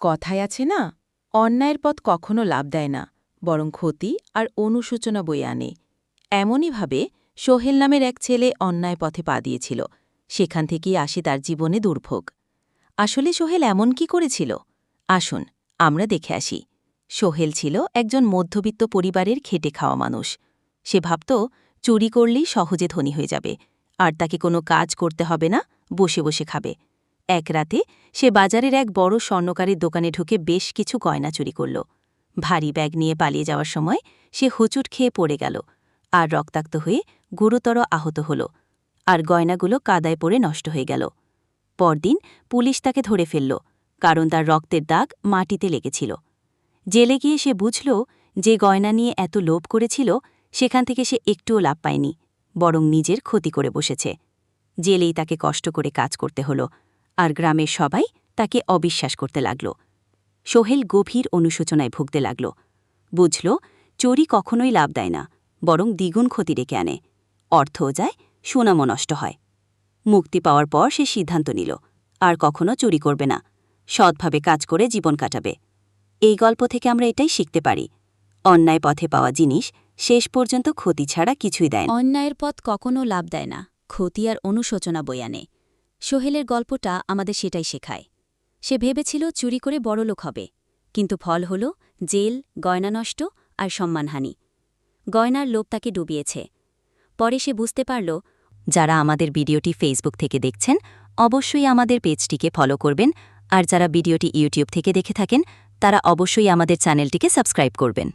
কথায় আছে না, অন্যায়ের পথ কখনো লাভ দেয় না, বরং ক্ষতি আর অনুশোচনা বয়ে আনে। এমনইভাবে সোহেল নামের এক ছেলে অন্যায় পথে পা দিয়েছিল, সেখান থেকেই আসে তার জীবনে দুর্ভোগ। আসলে সোহেল এমন কি করেছিল? আসুন, আমরা দেখে আসি। সোহেল ছিল একজন মধ্যবিত্ত পরিবারের খেটে খাওয়া মানুষ। সে ভাবত, চুরি করলেই সহজে ধনী হয়ে যাবে, আর তাকে কোনো কাজ করতে হবে না, বসে বসে খাবে। এক রাতে সে বাজারের এক বড় স্বর্ণকারের দোকানে ঢুকে বেশ কিছু গয়না চুরি করল। ভারী ব্যাগ নিয়ে পালিয়ে যাওয়ার সময় সে হোঁচট খেয়ে পড়ে গেল আর রক্তাক্ত হয়ে গুরুতর আহত হল আর গয়নাগুলো কাদায় পড়ে নষ্ট হয়ে গেল। পরদিন পুলিশ তাকে ধরে ফেলল, কারণ তার রক্তের দাগ মাটিতে লেগেছিল। জেলে গিয়ে সে বুঝল যে গয়না নিয়ে এত লোভ করেছিল, সেখান থেকে সে একটুও লাভ পায়নি, বরং নিজের ক্ষতি করে বসেছে। জেলেই তাকে কষ্ট করে কাজ করতে হল আর গ্রামের সবাই তাকে অবিশ্বাস করতে লাগল। সোহেল গভীর অনুশোচনায় ভুগতে লাগল। বুঝল চোরি কখনোই লাভ দেয় না, বরং দ্বিগুণ ক্ষতি ডেকে আনে। অর্থও যায়, সুনামও নষ্ট হয়। মুক্তি পাওয়ার পর সে সিদ্ধান্ত নিল, আর কখনো চুরি করবে না, সৎভাবে কাজ করে জীবন কাটাবে। এই গল্প থেকে আমরা এটাই শিখতে পারি। অন্যায় পথে পাওয়া জিনিস শেষ পর্যন্ত ক্ষতি ছাড়া কিছুই দেয় অন্যায়ের পথ কখনও লাভ দেয় না, ক্ষতি আর অনুশোচনা বই আনে। সোহেলের গল্পটা আমাদের সেটাই শেখায়। সে ভেবেছিল চুরি করে বড়লোক হবে, কিন্তু ফল হল জেল, গয়না নষ্ট আর সম্মানহানি। গয়নার লোভ তাকে ডুবিয়েছে। পরে সে বুঝতে পারল, যারা আমাদের ভিডিওটি ফেসবুক থেকে দেখছেন, অবশ্যই আমাদের পেজটিকে ফলো করবেন, আর যারা ভিডিওটি ইউটিউব থেকে দেখে থাকেন, তারা অবশ্যই আমাদের চ্যানেলটিকে সাবস্ক্রাইব করবেন।